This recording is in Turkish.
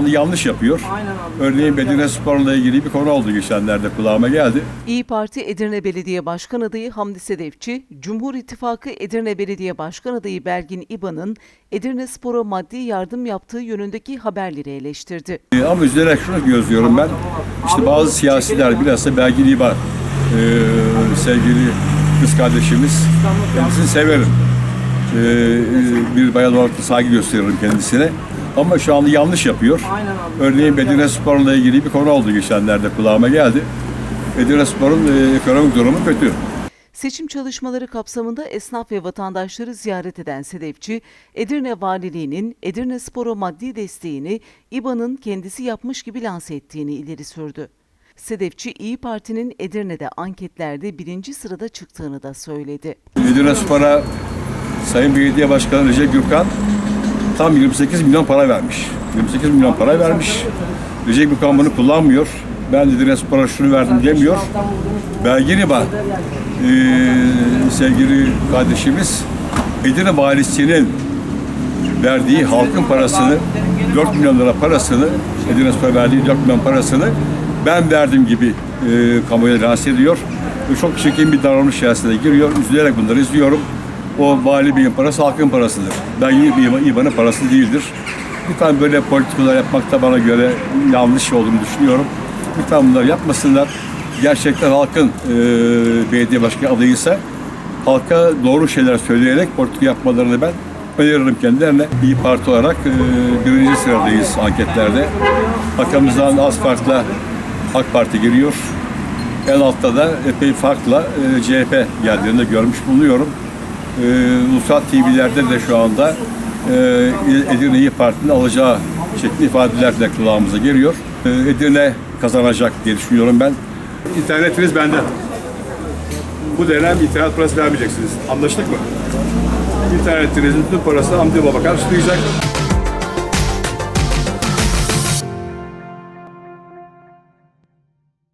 yanlış yapıyor. Örneğin Medine Spor'la ilgili bir konu oldu geçenlerde kulağıma geldi. İyi Parti Edirne Belediye Başkan Adayı Hamdi Sedefçi, Cumhur İttifakı Edirne Belediye Başkan Adayı Belgin İban'ın Edirne Spor'a maddi yardım yaptığı yönündeki haberleri eleştirdi. Ee, Ama üzülerek şunu gözlüyorum ben. İşte bazı siyasiler bilhassa Belgin İba e, sevgili kız kardeşimiz kendisini severim. Ee, e, bir bayan olarak saygı gösteririm kendisine. Ama şu anda yanlış yapıyor. Örneğin Medine Spor'la ilgili bir konu oldu geçenlerde kulağıma geldi. Medine Spor'un e, ekonomik durumu kötü. Seçim çalışmaları kapsamında esnaf ve vatandaşları ziyaret eden Sedefçi, Edirne Valiliği'nin Edirne Spor'a maddi desteğini İBA'nın kendisi yapmış gibi lanse ettiğini ileri sürdü. Sedefçi, İyi Parti'nin Edirne'de anketlerde birinci sırada çıktığını da söyledi. Edirne Spor'a Sayın Belediye Başkanı Recep Gürkan tam 28 milyon para vermiş. 28 milyon para vermiş. Recep Gürkan bunu kullanmıyor. Ben Edirne Spor'a şunu verdim demiyor. Belgin İba eee, sevgili kardeşimiz Edirne Valisi'nin verdiği halkın parasını 4 milyon lira parasını Edirne Spor'a verdiği 4 milyon parasını ben verdim gibi e, kamuoya lanse ediyor. Ve çok çirkin bir davranış içerisine giriyor. Üzülerek bunları izliyorum. O vali beyin parası halkın parasıdır. Ben bir İBAN'ın parası değildir. Lütfen böyle politikalar yapmak da bana göre yanlış olduğunu düşünüyorum. Lütfen bunları yapmasınlar. Gerçekten halkın e, belediye başkanı adayıysa halka doğru şeyler söyleyerek politika yapmalarını ben öneririm kendilerine. İyi Parti olarak e, birinci sıradayız anketlerde. Arkamızdan az farkla AK Parti geliyor. En altta da epey farkla e, CHP geldiğini görmüş bulunuyorum. E, Ulusal TV'lerde de şu anda e, Edirne İyi Parti'nin alacağı şekli ifadeler de kulağımıza geliyor. E, Edirne kazanacak diye düşünüyorum ben. İnternetiniz bende. Bu dönem internet parası vermeyeceksiniz. Anlaştık mı? İnternetinizin tüm parasını Hamdi Baba karşılayacak.